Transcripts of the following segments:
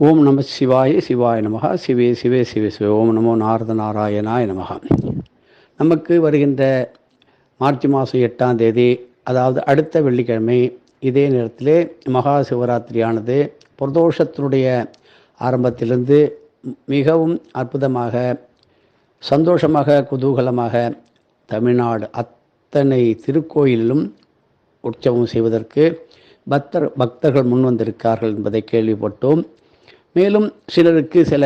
ஓம் நம சிவாய சிவாய நமக. சிவே சிவே சிவே சிவே. ஓம் நமோ நாரத நாராயணாய நமக. நமக்கு வருகின்ற மார்ச் மாதம் எட்டாம் தேதி அதாவது அடுத்த வெள்ளிக்கிழமை இதே நேரத்திலே மகா சிவராத்திரியானது பிரதோஷத்தினுடைய ஆரம்பத்திலிருந்து மிகவும் அற்புதமாக சந்தோஷமாக குதூகலமாக தமிழ்நாடு அத்தனை திருக்கோயிலிலும் உற்சவம் செய்வதற்கு பக்தர் பக்தர்கள் முன்வந்திருக்கார்கள் என்பதை கேள்விப்பட்டோம். மேலும் சிலருக்கு சில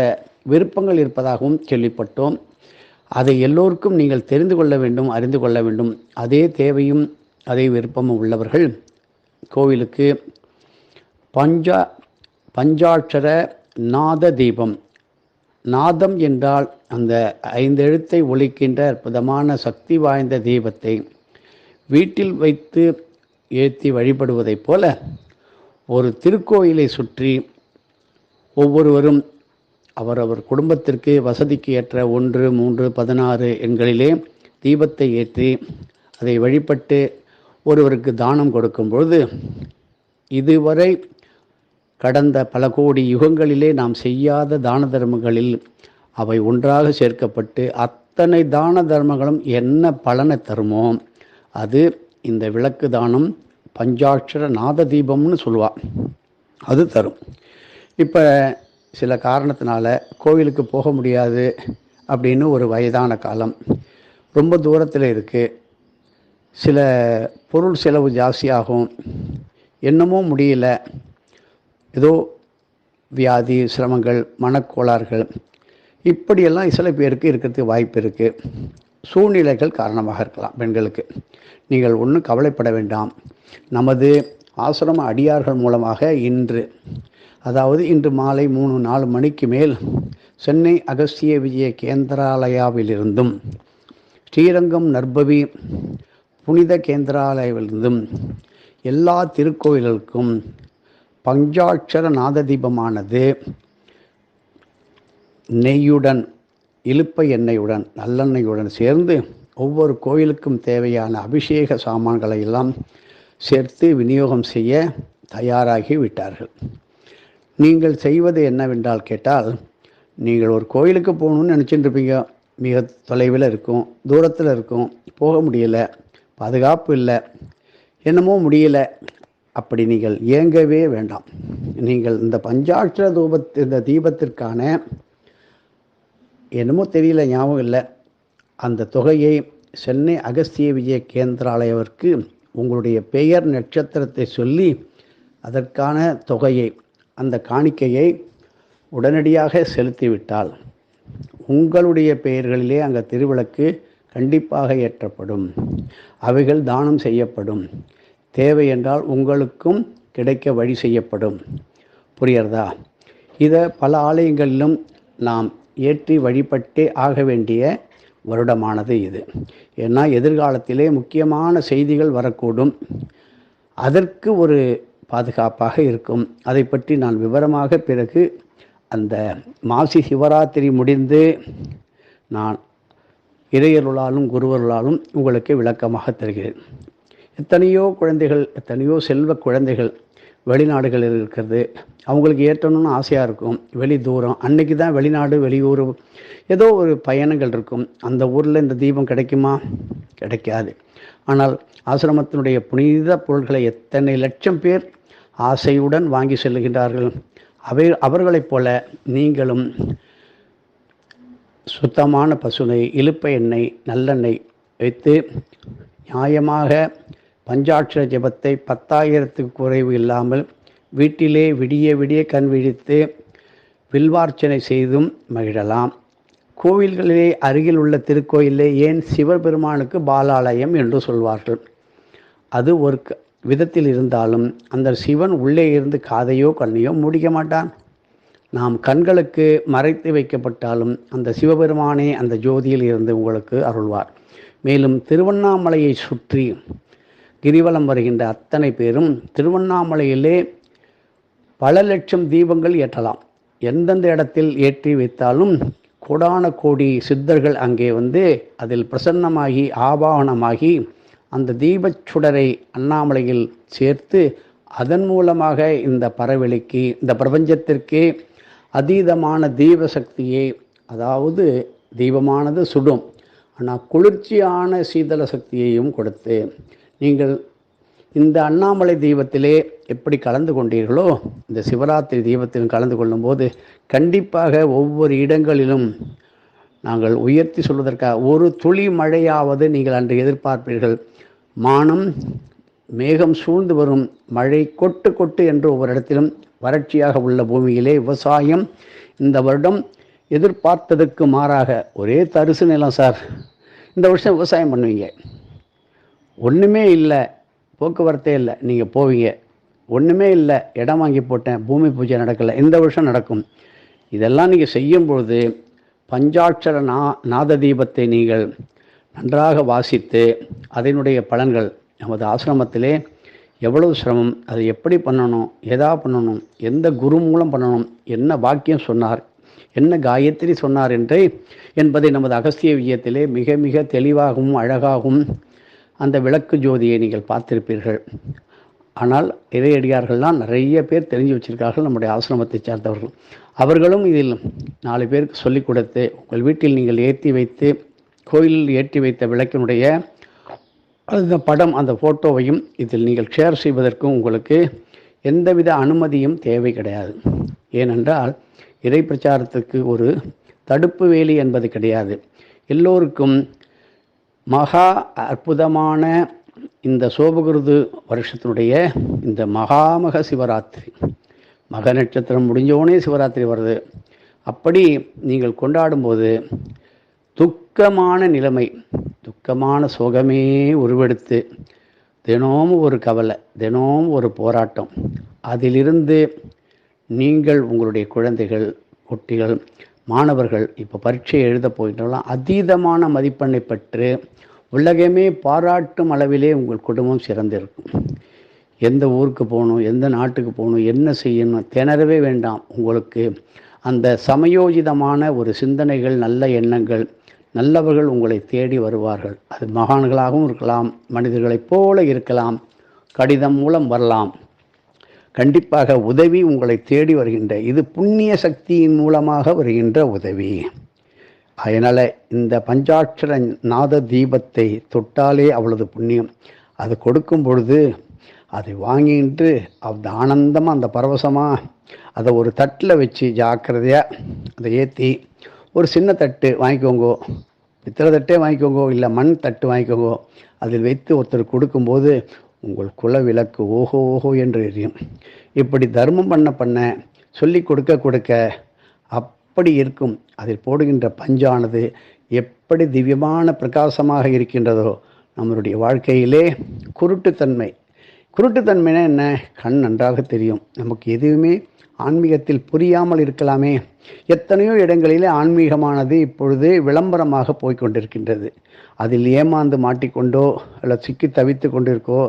விருப்பங்கள் இருப்பதாகவும் கேள்விப்பட்டோம். அதை எல்லோருக்கும் நீங்கள் தெரிந்து கொள்ள வேண்டும் அறிந்து கொள்ள வேண்டும். அதே தேவையும் அதே விருப்பமும் உள்ளவர்கள் கோவிலுக்கு பஞ்சா பஞ்சாட்சர நாத தீபம். நாதம் என்றால் அந்த ஐந்து எழுத்தை ஒழிக்கின்ற அற்புதமான சக்தி வாய்ந்த தீபத்தை வீட்டில் வைத்து ஏற்றி வழிபடுவதைப் போல ஒரு திருக்கோயிலை சுற்றி ஒவ்வொருவரும் அவரவர் குடும்பத்திற்கு வசதிக்கு ஏற்ற ஒன்று மூன்று பதினாறு எண்களிலே தீபத்தை ஏற்றி அதை வழிபட்டு ஒருவருக்கு தானம் கொடுக்கும் பொழுது இதுவரை கடந்த பல கோடி யுகங்களிலே நாம் செய்யாத தான தர்மங்களில் அவை ஒன்றாக சேர்க்கப்பட்டு அத்தனை தான தர்மங்களும் என்ன பலனை தருமோ அது இந்த விளக்கு தானம் பஞ்சாட்சர நாத தீபம்னு சொல்லுவாள் அது தரும். இப்போ சில காரணத்தினால கோவிலுக்கு போக முடியாது அப்படின்னு ஒரு வயதான காலம். ரொம்ப தூரத்தில் இருக்குது சில பொருள் செலவு ஜாஸ்தியாகும். என்னமோ முடியல. ஏதோ வியாதி சிரமங்கள் மனக்கோளாறுகள். இப்படியெல்லாம் சில பேருக்கு இருக்கிறதுக்கு வாய்ப்பு இருக்குது சூழ்நிலைகள் காரணமாக இருக்கலாம் பெண்களுக்கு. நீங்கள் ஒன்றும் கவலைப்பட வேண்டாம். நமது ஆசிரம அடியார்கள் மூலமாக இன்று அதாவது இன்று மாலை மூணு நாலு மணிக்கு மேல் சென்னை அகஸ்திய விஜய கேந்திராலயாவிலிருந்தும் ஸ்ரீரங்கம் நர்பவி புனித கேந்திராலயாவிலிருந்தும் எல்லா திருக்கோயில்களுக்கும் பஞ்சாட்சர நாத தீபமானது நெய்யுடன் இழுப்ப எண்ணெயுடன் நல்லெண்ணெயுடன் சேர்ந்து ஒவ்வொரு கோயிலுக்கும் தேவையான அபிஷேக சாமான்களை எல்லாம் சேர்த்து விநியோகம் செய்ய தயாராகி விட்டார்கள் நீங்கள் செய்வது என்னவென்றால் கேட்டால் நீங்கள் ஒரு கோயிலுக்கு போகணுன்னு நினச்சிட்டு இருப்பீங்க மிக தொலைவில் இருக்கும் தூரத்தில் இருக்கும் போக முடியல பாதுகாப்பு இல்லை என்னமோ முடியலை. அப்படி நீங்கள் இயங்கவே வேண்டாம். நீங்கள் இந்த பஞ்சாட்சர தூபத் இந்த தீபத்திற்கான என்னமோ தெரியல ஞாபகம் இல்லை. அந்த தொகையை சென்னை அகஸ்திய விஜய கேந்திராலயவிற்கு உங்களுடைய பெயர் நட்சத்திரத்தை சொல்லி அதற்கான தொகையை அந்த காணிக்கையை உடனடியாக செலுத்திவிட்டால் உங்களுடைய பெயர்களிலே அங்கே திருவிளக்கு கண்டிப்பாக ஏற்றப்படும். அவைகள் தானம் செய்யப்படும். தேவை என்றால் உங்களுக்கும் கிடைக்க வழி செய்யப்படும். புரியறதா இதை பல ஆலயங்களிலும் நாம் ஏற்றி வழிபட்டே ஆக வேண்டிய வருடமானது இது. ஏன்னா எதிர்காலத்திலே முக்கியமான செய்திகள் வரக்கூடும். அதற்கு ஒரு பாதுகாப்பாக இருக்கும். அதை பற்றி நான் விவரமாக பிறகு அந்த மாசி சிவராத்திரி முடிந்து நான் இறையருளாலும் குருவருளாலும் உங்களுக்கு விளக்கமாக தருகிறேன். எத்தனையோ குழந்தைகள் எத்தனையோ செல்வ குழந்தைகள் வெளிநாடுகளில் இருக்கிறது. அவங்களுக்கு ஏற்றணும்னு ஆசையாக இருக்கும். வெளி தூரம். அன்னைக்கு தான் வெளிநாடு வெளியூர் ஏதோ ஒரு பயணங்கள் இருக்கும். அந்த ஊரில் இந்த தீபம் கிடைக்குமா? கிடைக்காது. ஆனால் ஆசிரமத்தினுடைய புனித பொருள்களை எத்தனை லட்சம் பேர் ஆசையுடன் வாங்கி செல்லுகின்றார்கள். அவை அவர்களைப் போல நீங்களும் சுத்தமான பசுனை இழுப்ப எண்ணெய் நல்லெண்ணெய் வைத்து நியாயமாக பஞ்சாட்சர ஜபத்தை பத்தாயிரத்துக்கு குறைவு இல்லாமல் வீட்டிலே விடிய விடிய கண் விழித்து வில்வார்ச்சனை செய்தும் மகிழலாம். கோவில்களிலே அருகில் உள்ள திருக்கோயிலே ஏன் சிவபெருமானுக்கு பாலாலயம் என்று சொல்வார்கள். அது ஒரு விதத்தில் இருந்தாலும் அந்த சிவன் உள்ளே இருந்து காதையோ கண்ணையோ முடிக்க மாட்டான். நாம் கண்களுக்கு மறைத்து வைக்கப்பட்டாலும் அந்த சிவபெருமானே அந்த ஜோதியில் இருந்து உங்களுக்கு அருள்வார். மேலும் திருவண்ணாமலையை சுற்றி கிரிவலம் வருகின்ற அத்தனை பேரும் திருவண்ணாமலையிலே பல லட்சம் தீபங்கள் ஏற்றலாம். எந்தெந்த இடத்தில் ஏற்றி வைத்தாலும் கோடான கோடி சித்தர்கள் அங்கே வந்து அதில் பிரசன்னமாகி ஆபாவனமாகி அந்த தீபச் சுடரை அண்ணாமலையில் சேர்த்து அதன் மூலமாக இந்த பறவெளிக்கு இந்த பிரபஞ்சத்திற்கே அதீதமான தீப சக்தியை அதாவது தீபமானது சுடும். ஆனால் குளிர்ச்சியான சீதள சக்தியையும் கொடுத்து நீங்கள் இந்த அண்ணாமலை தீபத்திலே எப்படி கலந்து கொண்டீர்களோ இந்த சிவராத்திரி தீபத்திலும் கலந்து கொள்ளும்போது கண்டிப்பாக ஒவ்வொரு இடங்களிலும் நாங்கள் உயர்த்தி சொல்வதற்காக ஒரு துளி மழையாவது நீங்கள் அன்று எதிர்பார்ப்பீர்கள். மானம் மேகம் சூழ்ந்து வரும் மழை கொட்டு கொட்டு என்று ஒவ்வொரு இடத்திலும் வறட்சியாக உள்ள பூமியிலே விவசாயம். இந்த வருடம் எதிர்பார்த்ததுக்கு மாறாக ஒரே தரிசு நிலம் சார். இந்த வருஷம் விவசாயம் பண்ணுவீங்க. ஒன்றுமே இல்லை போக்குவரத்தே இல்லை நீங்கள் போவீங்க. ஒன்றுமே இல்லை இடம் வாங்கி போட்டேன் பூமி பூஜை நடக்கலை இந்த வருஷம் நடக்கும். இதெல்லாம் நீங்கள் செய்யும் பொழுது பஞ்சாட்சர நா நாத தீபத்தை நீங்கள் நன்றாக வாசித்து அதனுடைய பலன்கள் நமது ஆசிரமத்திலே எவ்வளவு சிரமம் அதை எப்படி பண்ணணும் எதா பண்ணணும் எந்த குரு மூலம் பண்ணணும் என்ன வாக்கியம் சொன்னார் என்ன காயத்ரி சொன்னார் என்றே என்பதை நமது அகஸ்திய விஜயத்திலே மிக மிக தெளிவாகவும் அழகாகவும் அந்த விளக்கு ஜோதியை நீங்கள் பார்த்திருப்பீர்கள். ஆனால் இறையடியார்கள்லாம் நிறைய பேர் தெரிஞ்சு வச்சிருக்கார்கள் நம்முடைய ஆசிரமத்தை சார்ந்தவர்கள். அவர்களும் இதில் நாலு பேருக்கு சொல்லிக் கொடுத்து உங்கள் வீட்டில் நீங்கள் ஏற்றி வைத்து கோயிலில் ஏற்றி வைத்த விளக்கினுடைய அந்த படம் அந்த ஃபோட்டோவையும் இதில் நீங்கள் ஷேர் செய்வதற்கும் உங்களுக்கு எந்தவித அனுமதியும் தேவை கிடையாது. ஏனென்றால் இறை பிரச்சாரத்துக்கு ஒரு தடுப்பு வேலி என்பது கிடையாது. எல்லோருக்கும் மகா அற்புதமான இந்த சோபகிருது வருஷத்தினுடைய இந்த மகாமக சிவராத்திரி. மக நட்சத்திரம் முடிஞ்சோடனே சிவராத்திரி வருது. அப்படி நீங்கள் கொண்டாடும்போது துக்கமான நிலைமை துக்கமான சுகமே உருவெடுத்து தினமும் ஒரு கவலை தினமும் ஒரு போராட்டம். அதிலிருந்து நீங்கள் உங்களுடைய குழந்தைகள் குட்டிகள் மாணவர்கள் இப்போ பரீட்சை எழுத போயிட்டாலும் அதீதமான மதிப்பெண்ணை பெற்று உலகமே பாராட்டும் அளவிலே உங்கள் குடும்பம் சிறந்திருக்கும். எந்த ஊருக்கு போகணும் எந்த நாட்டுக்கு போகணும் என்ன செய்யணும் திணறவே வேண்டாம். உங்களுக்கு அந்த சமயோஜிதமான ஒரு சிந்தனைகள் நல்ல எண்ணங்கள் நல்லவர்கள் உங்களை தேடி வருவார்கள். அது மகான்களாகவும் இருக்கலாம் மனிதர்களைப் போல இருக்கலாம். கடிதம் மூலம் வரலாம். கண்டிப்பாக உதவி உங்களை தேடி வருகின்ற இது புண்ணிய சக்தியின் மூலமாக வருகின்ற உதவி. அதனால் இந்த பஞ்சாட்சர நாத தீபத்தை தொட்டாலே அவ்வளவு புண்ணியம். அது கொடுக்கும் பொழுது அதை வாங்கிட்டு அந்த ஆனந்தமாக அந்த பரவசமாக அதை ஒரு தட்டில் வச்சு ஜாக்கிரதையாக அதை ஏற்றி ஒரு சின்ன தட்டு வாங்கிக்கோங்கோ பித்தளை தட்டே வாங்கிக்கோங்கோ இல்லை மண் தட்டு வாங்கிக்கோங்கோ அதில் வைத்து ஒருத்தர் கொடுக்கும்போது உங்கள் குல விளக்கு ஓஹோ ஓஹோ என்று எரியும். இப்படி தர்மம் பண்ண பண்ண சொல்லி கொடுக்க கொடுக்க அப்படி இருக்கும். அதில் போடுகின்ற பஞ்சானது எப்படி திவ்யமான பிரகாசமாக இருக்கின்றதோ நம்மளுடைய வாழ்க்கையிலே குருட்டுத்தன்மை. குருட்டுத்தன்மைனா என்ன? கண் நன்றாக தெரியும். நமக்கு எதுவுமே ஆன்மீகத்தில் புரியாமல் இருக்கலாமே. எத்தனையோ இடங்களிலே ஆன்மீகமானது இப்பொழுது விளம்பரமாக போய்கொண்டிருக்கின்றது அதில் ஏமாந்து மாட்டிக்கொண்டோ இல்லை சிக்கி தவித்து கொண்டிருக்கோ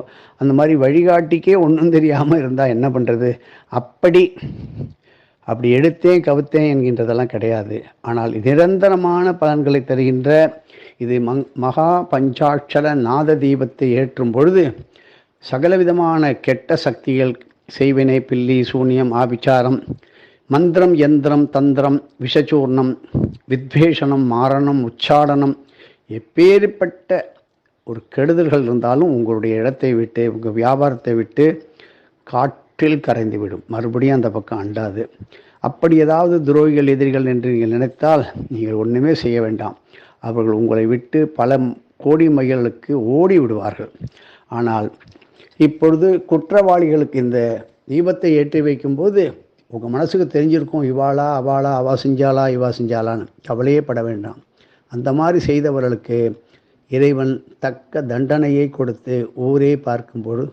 அந்த மாதிரி வழிகாட்டிக்கே ஒன்றும் தெரியாமல் இருந்தால் என்ன பண்ணுறது அப்படி அப்படி எடுத்தேன் கவுத்தேன் என்கின்றதெல்லாம் கிடையாது. ஆனால் நிரந்தரமான பலன்களை தருகின்ற இது மங் மகா பஞ்சாட்சர நாத தீபத்தை ஏற்றும் பொழுது சகலவிதமான கெட்ட சக்திகள் செய்வினை பில்லி சூனியம் ஆபிச்சாரம். மந்திரம் யந்திரம் தந்திரம் விஷச்சூர்ணம் வித்வேஷனம் மாரணம் உச்சாடனம். எப்பேற்பட்ட ஒரு கெடுதல்கள் இருந்தாலும் உங்களுடைய இடத்தை விட்டு உங்கள் வியாபாரத்தை விட்டு காற்றில் கரைந்து விடும். மறுபடியும் அந்த பக்கம் அண்டாது. அப்படி ஏதாவது துரோகிகள் எதிரிகள் என்று நீங்கள் நினைத்தால் நீங்கள் ஒன்றுமே செய்ய வேண்டாம். அவர்கள் உங்களை விட்டு பல கோடி மைல்களுக்கு ஓடி விடுவார்கள் ஆனால் இப்பொழுது குற்றவாளிகளுக்கு இந்த தீபத்தை ஏற்றி வைக்கும்போது உங்கள் மனசுக்கு தெரிஞ்சிருக்கும் இவாளா அவாளா அவா செஞ்சாலா இவா செஞ்சாலான்னு கவலையே பட வேண்டாம். அந்த மாதிரி செய்தவர்களுக்கு இறைவன் தக்க தண்டனையை கொடுத்து ஊரே பார்க்கும்போது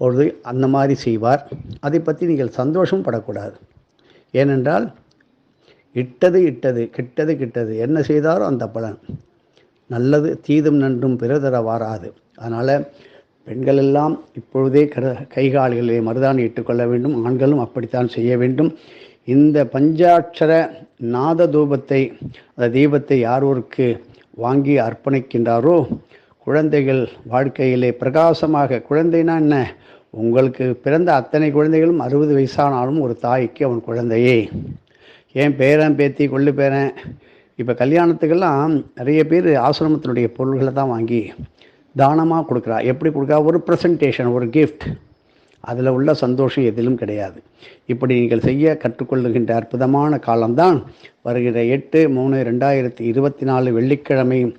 பொழுது அந்த மாதிரி செய்வார். அதை பற்றி நீங்கள் சந்தோஷம் படக்கூடாது. ஏனென்றால் இட்டது இட்டது கிட்டது கிட்டது. என்ன செய்தாரோ அந்த பலன். நல்லது தீதும் நன்றும் பிறதர வாராது அதனால் பெண்கள் எல்லாம் இப்பொழுதே கர கைகால்களிலே மருதாணி இட்டுக்கொள்ள வேண்டும். ஆண்களும் அப்படித்தான் செய்ய வேண்டும். இந்த பஞ்சாட்சர நாத தூபத்தை அந்த தீபத்தை யாரோருக்கு வாங்கி அர்ப்பணிக்கின்றாரோ குழந்தைகள் வாழ்க்கையிலே பிரகாசமாக குழந்தைனா என்ன? உங்களுக்கு பிறந்த அத்தனை குழந்தைகளும் அறுபது வயசானாலும் ஒரு தாய்க்கு அவன் குழந்தையே. ஏன் பேரன் பேத்தி கொள்ளு பேரன்? இப்போ கல்யாணத்துக்கெல்லாம் நிறைய பேர் ஆசிரமத்தினுடைய பொருள்களை தான் வாங்கி தானமாக கொடுக்குறா? எப்படி கொடுக்குறா? ஒரு ப்ரெசன்டேஷன் ஒரு கிஃப்ட் அதில் உள்ள சந்தோஷம் எதிலும் கிடையாது. இப்படி நீங்கள் செய்ய கற்றுக்கொள்ளுகின்ற அற்புதமான காலம்தான். வருகிற எட்டு மூணு ரெண்டாயிரத்தி இருபத்தி நாலு வெள்ளிக்கிழமை.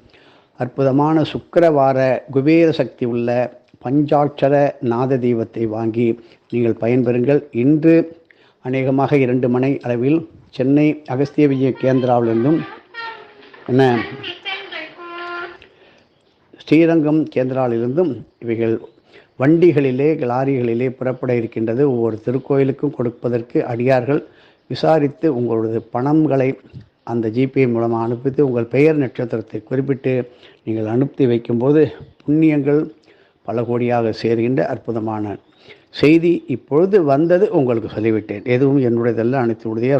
அற்புதமான சுக்கரவார குபேர சக்தி உள்ள பஞ்சாட்சர நாத தெய்வத்தை வாங்கி நீங்கள் பயன்பெறுங்கள். இன்று அநேகமாக இரண்டு மணி அளவில் சென்னை அகஸ்திய விஜய கேந்திராவிலிருந்தும் என்ன? ஸ்ரீரங்கம் கேந்திராவிலிருந்தும் இவைகள் வண்டிகளிலே லாரிகளிலே புறப்பட இருக்கின்றது. ஒவ்வொரு திருக்கோயிலுக்கும் கொடுப்பதற்கு அடியார்கள் விசாரித்து உங்களது பணங்களை அந்த ஜிபே மூலமாக அனுப்பித்து உங்கள் பெயர் நட்சத்திரத்தை குறிப்பிட்டு நீங்கள் அனுப்பி வைக்கும்போது புண்ணியங்கள் பல கோடியாக சேர்கின்ற அற்புதமான செய்தி இப்பொழுது வந்தது உங்களுக்கு சொல்லிவிட்டேன். எதுவும் என்னுடையதெல்லாம் அனைத்து உறுதியாக